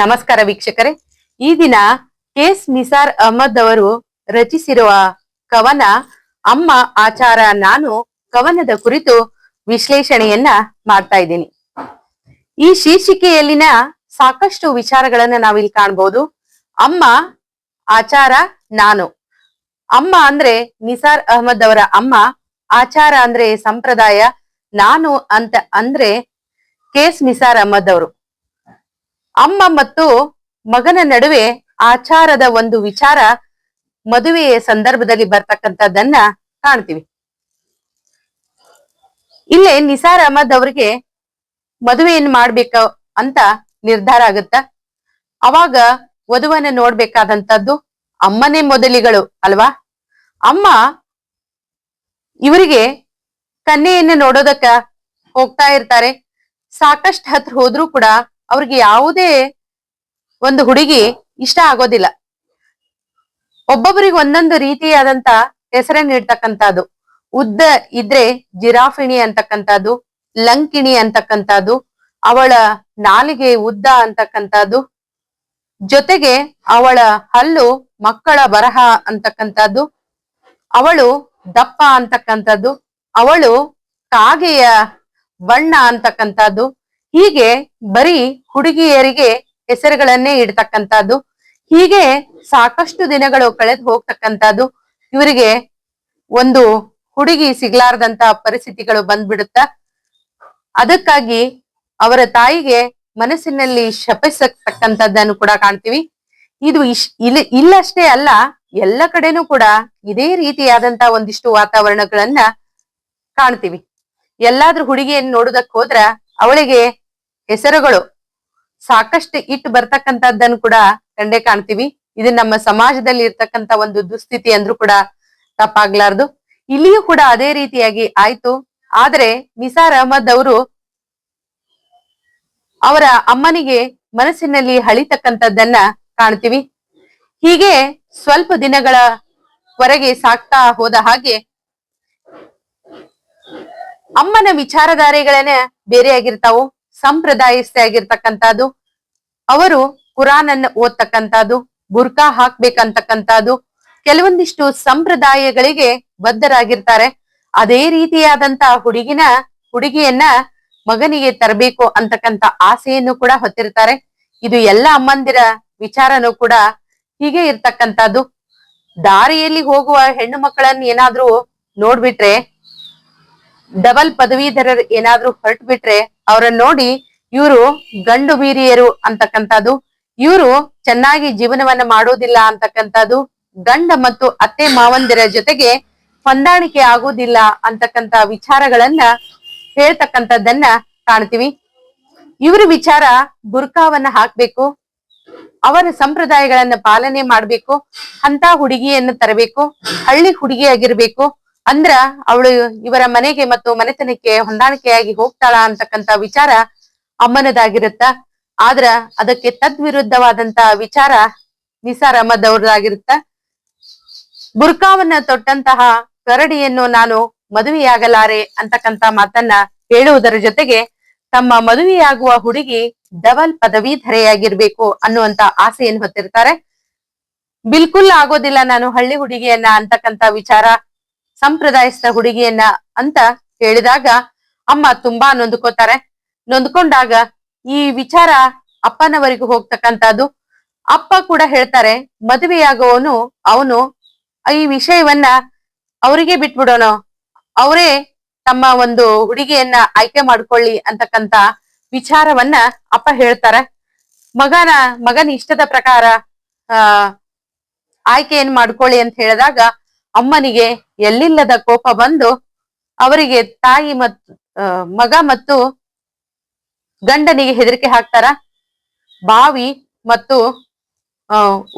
ನಮಸ್ಕಾರ ವೀಕ್ಷಕರೇ. ಈ ದಿನ ಕೆಸ್ ನಿಸಾರ್ ಅಹಮದ್ ಅವರು ರಚಿಸಿರುವ ಕವನ ಅಮ್ಮ ಆಚಾರ ನಾನು ಕವನದ ಕುರಿತು ವಿಶ್ಲೇಷಣೆಯನ್ನ ಮಾಡ್ತಾ ಇದ್ದೀನಿ. ಈ ಶೀರ್ಷಿಕೆಯಲ್ಲಿನ ಸಾಕಷ್ಟು ವಿಚಾರಗಳನ್ನ ನಾವಿಲ್ಲಿ ಕಾಣ್ಬೋದು. ಅಮ್ಮ ಆಚಾರ ನಾನು. ಅಮ್ಮ ಅಂದ್ರೆ ನಿಸಾರ್ ಅಹಮದ್ ಅವರ ಅಮ್ಮ, ಆಚಾರ ಅಂದ್ರೆ ಸಂಪ್ರದಾಯ, ನಾನು ಅಂತ ಅಂದ್ರೆ ಕೆಸ್ ನಿಸಾರ್ ಅಹಮದ್ ಅವರು. ಅಮ್ಮ ಮತ್ತು ಮಗನ ನಡುವೆ ಆಚಾರದ ಒಂದು ವಿಚಾರ ಮದುವೆಯ ಸಂದರ್ಭದಲ್ಲಿ ಬರ್ತಕ್ಕಂಥದ್ದನ್ನ ಕಾಣ್ತೀವಿ. ಇಲ್ಲೇ ನಿಸಾರ್ ಅಹಮದ್ ಅವರಿಗೆ ಮದುವೆಯನ್ನು ಮಾಡ್ಬೇಕು ಅಂತ ನಿರ್ಧಾರ ಆಗುತ್ತ? ಅವಾಗ ವಧುವನ್ನ ನೋಡ್ಬೇಕಾದಂತದ್ದು ಅಮ್ಮನೇ ಮೊದಲಿಗಳು ಅಲ್ವಾ? ಅಮ್ಮ ಇವರಿಗೆ ಕನ್ಯೆಯನ್ನ ನೋಡೋದಕ್ಕ ಹೋಗ್ತಾ ಇರ್ತಾರೆ. ಸಾಕಷ್ಟು ಹತ್ರ ಹೋದ್ರೂ ಕೂಡ ಅವ್ರಿಗೆ ಯಾವುದೇ ಒಂದು ಹುಡುಗಿ ಇಷ್ಟ ಆಗೋದಿಲ್ಲ. ಒಬ್ಬೊಬ್ಬರಿಗೆ ಒಂದೊಂದು ರೀತಿಯಾದಂತ ಹೆಸರೇ ಇಡ್ತಕ್ಕಂಥದ್ದು ಉದ್ದ ಇದ್ರೆ ಜಿರಾಫಿಣಿ ಅಂತಕ್ಕಂಥದ್ದು, ಲಂಕಿಣಿ ಅಂತಕ್ಕಂಥದ್ದು, ಅವಳ ನಾಲಿಗೆ ಉದ್ದ ಅಂತಕ್ಕಂಥದ್ದು, ಜೊತೆಗೆ ಅವಳ ಹಲ್ಲು ಮಕ್ಕಳ ಬರಹ ಅಂತಕ್ಕಂಥದ್ದು, ಅವಳು ದಪ್ಪ ಅಂತಕ್ಕಂಥದ್ದು, ಅವಳು ಕಾಗೆಯ ಬಣ್ಣ ಅಂತಕ್ಕಂಥದ್ದು ಹೀಗೆ ಬರೀ ಹುಡುಗಿಯರಿಗೆ ಹೆಸರುಗಳನ್ನೇ ಇಡ್ತಕ್ಕಂಥದ್ದು. ಹೀಗೆ ಸಾಕಷ್ಟು ದಿನಗಳು ಕಳೆದು ಹೋಗ್ತಕ್ಕಂಥದ್ದು. ಇವರಿಗೆ ಒಂದು ಹುಡುಗಿ ಸಿಗ್ಲಾರ್ದಂತ ಪರಿಸ್ಥಿತಿಗಳು ಬಂದ್ಬಿಡುತ್ತ, ಅದಕ್ಕಾಗಿ ಅವರ ತಾಯಿಗೆ ಮನಸ್ಸಿನಲ್ಲಿ ಶಪಿಸತಕ್ಕಂಥದ್ದನ್ನು ಕೂಡ ಕಾಣ್ತೀವಿ. ಇದು ಇಶ್, ಇಲ್ಲ, ಇಲ್ಲಷ್ಟೇ ಅಲ್ಲ, ಎಲ್ಲ ಕಡೆನೂ ಕೂಡ ಇದೇ ರೀತಿಯಾದಂತ ಒಂದಿಷ್ಟು ವಾತಾವರಣಗಳನ್ನ ಕಾಣ್ತೀವಿ. ಎಲ್ಲಾದ್ರೂ ಹುಡುಗಿಯನ್ನು ನೋಡುದಕ್ ಹೋದ್ರ ಅವಳಿಗೆ ಹೆಸರುಗಳು ಸಾಕಷ್ಟು ಇಟ್ಟು ಬರ್ತಕ್ಕಂಥದ್ದನ್ನು ಕೂಡ ಕಂಡೇ ಕಾಣ್ತೀವಿ. ಇದು ನಮ್ಮ ಸಮಾಜದಲ್ಲಿ ಇರ್ತಕ್ಕಂತ ಒಂದು ದುಸ್ಥಿತಿ ಅಂದ್ರೂ ಕೂಡ ತಪ್ಪಾಗ್ಲಾರ್ದು. ಇಲ್ಲಿಯೂ ಕೂಡ ಅದೇ ರೀತಿಯಾಗಿ ಆಯ್ತು. ಆದ್ರೆ ನಿಸಾರ್ ಅಹಮದ್ ಅವರು ಅವರ ಅಮ್ಮನಿಗೆ ಮನಸ್ಸಿನಲ್ಲಿ ಹಳಿತಕ್ಕಂಥದ್ದನ್ನ ಕಾಣ್ತೀವಿ. ಹೀಗೆ ಸ್ವಲ್ಪ ದಿನಗಳ ವರೆಗೆ ಸಾಕ್ತಾ ಹೋದ ಹಾಗೆ ಅಮ್ಮನ ವಿಚಾರಧಾರೆಗಳನ್ನ ಬೇರೆ ಆಗಿರ್ತಾವು ಸಂಪ್ರದಾಯಸ್ಥೆ ಆಗಿರ್ತಕ್ಕಂಥದ್ದು ಅವರು ಕುರಾನ್ ಅನ್ನ ಓದ್ತಕ್ಕಂಥದ್ದು, ಬುರ್ಕಾ ಹಾಕ್ಬೇಕಂತಕ್ಕಂಥದ್ದು, ಕೆಲವೊಂದಿಷ್ಟು ಸಂಪ್ರದಾಯಗಳಿಗೆ ಬದ್ಧರಾಗಿರ್ತಾರೆ. ಅದೇ ರೀತಿಯಾದಂತ ಹುಡುಗಿನ, ಹುಡುಗಿಯನ್ನ ಮಗನಿಗೆ ತರಬೇಕು ಅಂತಕ್ಕಂತ ಆಸೆಯನ್ನು ಕೂಡ ಹೊತ್ತಿರ್ತಾರೆ. ಇದು ಎಲ್ಲ ಅಮ್ಮಂದಿರ ವಿಚಾರನೂ ಕೂಡ ಹೀಗೆ ಇರ್ತಕ್ಕಂಥದ್ದು. ದಾರಿಯಲ್ಲಿ ಹೋಗುವ ಹೆಣ್ಣು ಮಕ್ಕಳನ್ನ ಏನಾದ್ರೂ ನೋಡ್ಬಿಟ್ರೆ ಡಬಲ್ ಪದವೀಧರರು ಏನಾದ್ರೂ ಹೊರಟು ಬಿಟ್ರೆ ಅವ್ರನ್ನ ನೋಡಿ ಇವರು ಗಂಡು ಬೀರಿಯರು ಅಂತಕ್ಕಂಥದ್ದು, ಇವರು ಚೆನ್ನಾಗಿ ಜೀವನವನ್ನ ಮಾಡೋದಿಲ್ಲ ಅಂತಕ್ಕಂಥದ್ದು, ಗಂಡ ಮತ್ತು ಅತ್ತೆ ಮಾವಂದಿರ ಜೊತೆಗೆ ಹೊಂದಾಣಿಕೆ ಆಗೋದಿಲ್ಲ ಅಂತಕ್ಕಂತ ವಿಚಾರಗಳನ್ನ ಹೇಳ್ತಕ್ಕಂಥದ್ದನ್ನ ಕಾಣ್ತೀವಿ. ಇವ್ರ ವಿಚಾರ ಬುರ್ಕಾವನ್ನ ಹಾಕ್ಬೇಕು, ಅವರ ಸಂಪ್ರದಾಯಗಳನ್ನ ಪಾಲನೆ ಮಾಡ್ಬೇಕು ಅಂತ ಹುಡುಗಿಯನ್ನು ತರಬೇಕು, ಹಳ್ಳಿ ಹುಡುಗಿಯಾಗಿರ್ಬೇಕು ಅಂದ್ರ ಅವಳು ಇವರ ಮನೆಗೆ ಮತ್ತು ಮನೆತನಕ್ಕೆ ಹೊಂದಾಣಿಕೆಯಾಗಿ ಹೋಗ್ತಾಳ ಅಂತಕ್ಕಂತ ವಿಚಾರ ಅಮ್ಮನದಾಗಿರುತ್ತ. ಆದ್ರ ಅದಕ್ಕೆ ತದ್ವಿರುದ್ಧವಾದಂತ ವಿಚಾರ ನಿಸಾರ್ ಅಹಮದ್ ಅವ್ರದಾಗಿರುತ್ತ ಬುರ್ಕಾವನ್ನ ತೊಟ್ಟಂತಹ ಕರಡಿಯನ್ನು ನಾನು ಮದುವೆಯಾಗಲಾರೆ ಅಂತಕ್ಕಂತ ಮಾತನ್ನ ಹೇಳುವುದರ ಜೊತೆಗೆ ತಮ್ಮ ಮದುವೆಯಾಗುವ ಹುಡುಗಿ ಡಬಲ್ ಪದವೀಧರೆಯಾಗಿರ್ಬೇಕು ಅನ್ನುವಂತ ಆಸೆಯನ್ನು ಹೊತ್ತಿರ್ತಾರೆ. ಬಿಲ್ಕುಲ್ ಆಗೋದಿಲ್ಲ ನಾನು ಹಳ್ಳಿ ಹುಡುಗಿಯನ್ನ ಅಂತಕ್ಕಂತ ವಿಚಾರ ಸಂಪ್ರದಾಯಸ್ಥ ಹುಡುಗಿಯನ್ನ ಅಂತ ಹೇಳಿದಾಗ ಅಮ್ಮ ತುಂಬಾ ನೊಂದ್ಕೋತಾರೆ. ನೊಂದ್ಕೊಂಡಾಗ ಈ ವಿಚಾರ ಅಪ್ಪನವರಿಗೂ ಹೋಗ್ತಕ್ಕಂಥದ್ದು. ಅಪ್ಪ ಕೂಡ ಹೇಳ್ತಾರೆ ಮದುವೆಯಾಗುವವನು ಅವನು ಈ ವಿಷಯವನ್ನ ಅವರಿಗೆ ಬಿಟ್ಬಿಡೋಣ. ಅವರೇ ತಮ್ಮ ಒಂದು ಹುಡುಗಿಯನ್ನ ಆಯ್ಕೆ ಮಾಡ್ಕೊಳ್ಳಿ ಅಂತಕ್ಕಂತ ವಿಚಾರವನ್ನ ಅಪ್ಪ ಹೇಳ್ತಾರೆ. ಮಗನ ಮಗನ ಇಷ್ಟದ ಪ್ರಕಾರ, ಆ ಆಯ್ಕೆಯನ್ನ ಮಾಡ್ಕೊಳ್ಳಿ ಅಂತ ಹೇಳಿದಾಗ ಅಮ್ಮನಿಗೆ ಎಲ್ಲಿಲ್ಲದ ಕೋಪ ಬಂದು ಅವರಿಗೆ ತಾಯಿ ಮತ್ತು ಮಗ ಮತ್ತು ಗಂಡನಿಗೆ ಹೆದರಿಕೆ ಹಾಕ್ತಾರ? ಬಾವಿ ಮತ್ತು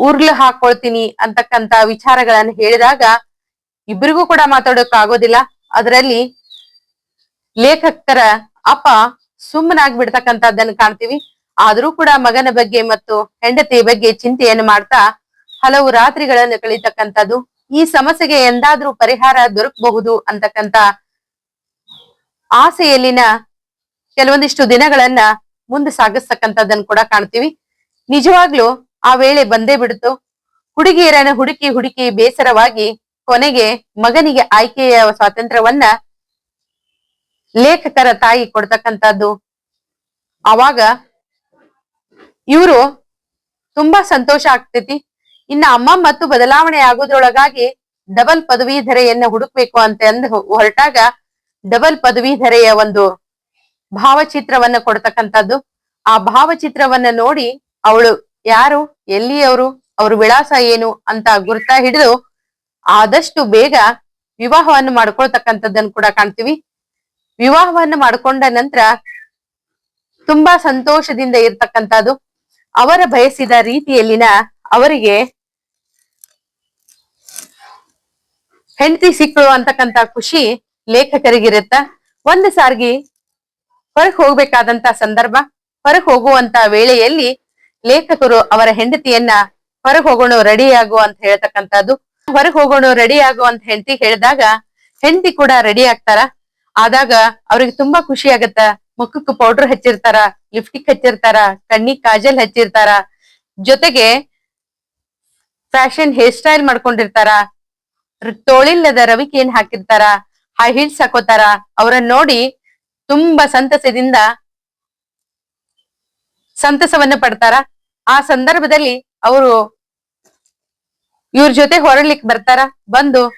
ಉರ್ಲು ಹಾಕೊಳ್ತೀನಿ ಅಂತಕ್ಕಂತ ವಿಚಾರಗಳನ್ನ ಹೇಳಿದಾಗ ಇಬ್ಬರಿಗೂ ಕೂಡ ಮಾತಾಡೋಕ್ ಆಗೋದಿಲ್ಲ ಅದರಲ್ಲಿ ಲೇಖಕರ ಅಪ್ಪ ಸುಮ್ಮನಾಗಿ ಬಿಡ್ತಕ್ಕಂಥದ್ದನ್ನ ಕಾಣ್ತೀವಿ. ಆದ್ರೂ ಕೂಡ ಮಗನ ಬಗ್ಗೆ ಮತ್ತು ಹೆಂಡತಿಯ ಬಗ್ಗೆ ಚಿಂತೆಯನ್ನು ಮಾಡ್ತಾ ಹಲವು ರಾತ್ರಿಗಳನ್ನು ಕಳೀತಕ್ಕಂಥದ್ದು ಈ ಸಮಸ್ಯೆಗೆ ಎಂದಾದ್ರೂ ಪರಿಹಾರ ದೊರಕಬಹುದು ಅಂತಕ್ಕಂತ ಆಸೆಯಲ್ಲಿನ ಕೆಲವೊಂದಿಷ್ಟು ದಿನಗಳನ್ನ ಮುಂದೆ ಸಾಗಿಸ್ತಕ್ಕಂಥದ್ದನ್ನು ಕೂಡ ಕಾಣ್ತೀವಿ. ನಿಜವಾಗ್ಲೂ ಆ ವೇಳೆ ಬಂದೇ ಬಿಡ್ತು. ಹುಡುಗಿಯರನ್ನ ಹುಡುಕಿ ಹುಡುಕಿ ಬೇಸರವಾಗಿ ಕೊನೆಗೆ ಮಗನಿಗೆ ಆಯ್ಕೆಯ ಸ್ವಾತಂತ್ರ್ಯವನ್ನ ಲೇಖಕರ ತಾಯಿ ಕೊಡ್ತಕ್ಕಂಥದ್ದು. ಅವಾಗ ಇವರು ತುಂಬಾ ಸಂತೋಷ ಆಗ್ತೈತಿ. ಇನ್ನ ಅಮ್ಮ ಮತ್ತು ಬದಲಾವಣೆ ಆಗೋದ್ರೊಳಗಾಗಿ ಡಬಲ್ ಪದವೀಧರೆಯನ್ನ ಹುಡುಕ್ಬೇಕು ಅಂತ ಅಂದ್ ಹೊರಟಾಗ ಡಬಲ್ ಪದವೀಧರೆಯ ಒಂದು ಭಾವಚಿತ್ರವನ್ನ ಕೊಡ್ತಕ್ಕಂಥದ್ದು. ಆ ಭಾವಚಿತ್ರವನ್ನ ನೋಡಿ ಅವಳು ಯಾರು, ಎಲ್ಲಿಯವರು, ಅವ್ರ ವಿಳಾಸ ಏನು ಅಂತ ಗುರ್ತ ಹಿಡಿದು ಆದಷ್ಟು ಬೇಗ ವಿವಾಹವನ್ನು ಮಾಡ್ಕೊಳ್ತಕ್ಕಂಥದ್ದನ್ನು ಕೂಡ ಕಾಣ್ತೀವಿ. ವಿವಾಹವನ್ನು ಮಾಡ್ಕೊಂಡ ನಂತರ ತುಂಬಾ ಸಂತೋಷದಿಂದ ಇರ್ತಕ್ಕಂಥದ್ದು. ಅವರ ಬಯಸಿದ ರೀತಿಯಲ್ಲಿನ ಅವರಿಗೆ ಹೆಂಡತಿ ಸಿಕ್ಕಳು ಅಂತಕ್ಕಂತ ಖುಷಿ ಲೇಖಕರಿಗಿರುತ್ತ. ಒಂದು ಸಾರಿಗೆ ಹೊರಗೆ ಹೋಗ್ಬೇಕಾದಂತ ಸಂದರ್ಭ, ಹೊರಗೆ ಹೋಗುವಂತ ವೇಳೆಯಲ್ಲಿ ಲೇಖಕರು ಅವರ ಹೆಂಡತಿಯನ್ನ ಹೊರಗೆ ಹೋಗೋಣ ರೆಡಿ ಆಗು ಅಂತ ಹೇಳ್ತಕ್ಕಂಥದ್ದು. ಹೊರಗೆ ಹೋಗೋಣ ರೆಡಿ ಆಗು ಅಂತ ಹೆಂಡತಿ ಹೇಳಿದಾಗ ಹೆಂಡತಿ ಕೂಡ ರೆಡಿ ಆಗ್ತಾರ. ಆದಾಗ ಅವ್ರಿಗೆ ತುಂಬಾ ಖುಷಿ ಆಗತ್ತ. ಮುಖಕ್ಕೆ ಪೌಡರ್ ಹಚ್ಚಿರ್ತಾರ ಲಿಪ್ಸ್ಟಿಕ್ ಹಚ್ಚಿರ್ತಾರ, ಕಣ್ಣಿಗೆ ಕಾಜಲ್ ಹಚ್ಚಿರ್ತಾರ. ಜೊತೆಗೆ ಫ್ಯಾಷನ್ ಹೇರ್ ಸ್ಟೈಲ್ ಮಾಡ್ಕೊಂಡಿರ್ತಾರ. ತೋಳಿಲ್ಲದ ರವಿಕೆಯನ್ ಹಾಕಿರ್ತಾರ? ಹೈ ಹೀಲ್ಸ್ ಹಾಕೋತಾರ ಅವರನ್ನ ನೋಡಿ ತುಂಬಾ ಸಂತಸದಿಂದ ಸಂತಸವನ್ನ ಪಡ್ತಾರ. ಆ ಸಂದರ್ಭದಲ್ಲಿ ಅವರು ಇವ್ರ ಜೊತೆ ಹೊರಡ್ಲಿಕ್ ಬರ್ತಾರ. ಬಂದು,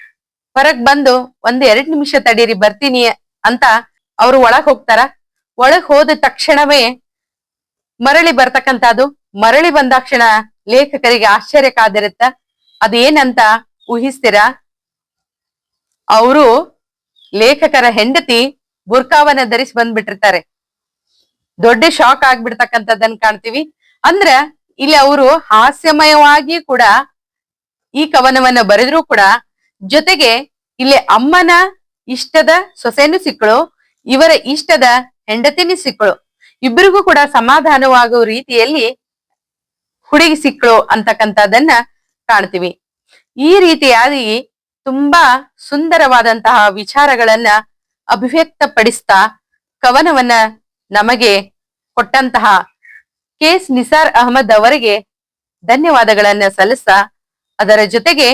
ಹೊರಗ್ ಬಂದು ಒಂದ್ ಎರಡ್ ನಿಮಿಷ ತಡೀರಿ, ಬರ್ತೀನಿ ಅಂತ ಅವ್ರು ಒಳಗ್ ಹೋಗ್ತಾರ. ಒಳಗ್ ಹೋದ ತಕ್ಷಣವೇ ಮರಳಿ ಬರ್ತಕ್ಕಂಥದ್ದು. ಮರಳಿ ಬಂದಾಕ್ಷಣ ಲೇಖಕರಿಗೆ ಆಶ್ಚರ್ಯ ಕಾದಿರುತ್ತ. ಅದೇನಂತ ಊಹಿಸ್ತೀರಾ? ಅವರು ಲೇಖಕರ ಹೆಂಡತಿ ಬುರ್ಕಾವನ್ನ ಧರಿಸಿ ಬಂದ್ಬಿಟ್ಟಿರ್ತಾರೆ. ದೊಡ್ಡ ಶಾಕ್ ಆಗ್ಬಿಡ್ತಕ್ಕಂಥದ್ದನ್ನ ಕಾಣ್ತೀವಿ. ಅಂದ್ರ ಇಲ್ಲಿ ಅವರು ಹಾಸ್ಯಮಯವಾಗಿ ಕೂಡ ಈ ಕವನವನ್ನ ಬರೆದ್ರು ಕೂಡ ಜೊತೆಗೆ ಇಲ್ಲಿ ಅಮ್ಮನ ಇಷ್ಟದ ಸೊಸೆನೂ ಸಿಕ್ಕಳು, ಇವರ ಇಷ್ಟದ ಹೆಂಡತಿನೂ ಸಿಕ್ಕಳು. ಇಬ್ಬರಿಗೂ ಕೂಡ ಸಮಾಧಾನವಾಗುವ ರೀತಿಯಲ್ಲಿ ಹುಡುಗಿ ಸಿಕ್ಕಳು ಅಂತಕ್ಕಂಥದ್ದನ್ನ ಕಾಣ್ತೀವಿ. ಈ ರೀತಿಯಾಗಿ ತುಂಬಾ ಸುಂದರವಾದಂತಹ ವಿಚಾರಗಳನ್ನ ಅಭಿವ್ಯಕ್ತಪಡಿಸ್ತಾ ಕವನವನ್ನ ನಮಗೆ ಕೊಟ್ಟಂತಹ ಕೆಎಸ್ ನಿಸಾರ್ ಅಹಮದ್ ಅವರಿಗೆ ಧನ್ಯವಾದಗಳನ್ನ ಸಲ್ಲಿಸ ಅದರ ಜೊತೆಗೆ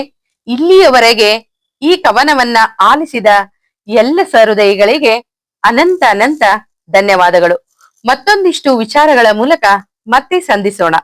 ಇಲ್ಲಿಯವರೆಗೆ ಈ ಕವನವನ್ನ ಆಲಿಸಿದ ಎಲ್ಲ ಸಹೃದಯಿಗಳಿಗೆ ಅನಂತ ಅನಂತ ಧನ್ಯವಾದಗಳು. ಮತ್ತೊಂದಿಷ್ಟು ವಿಚಾರಗಳ ಮೂಲಕ ಮತ್ತೆ ಸಂಧಿಸೋಣ.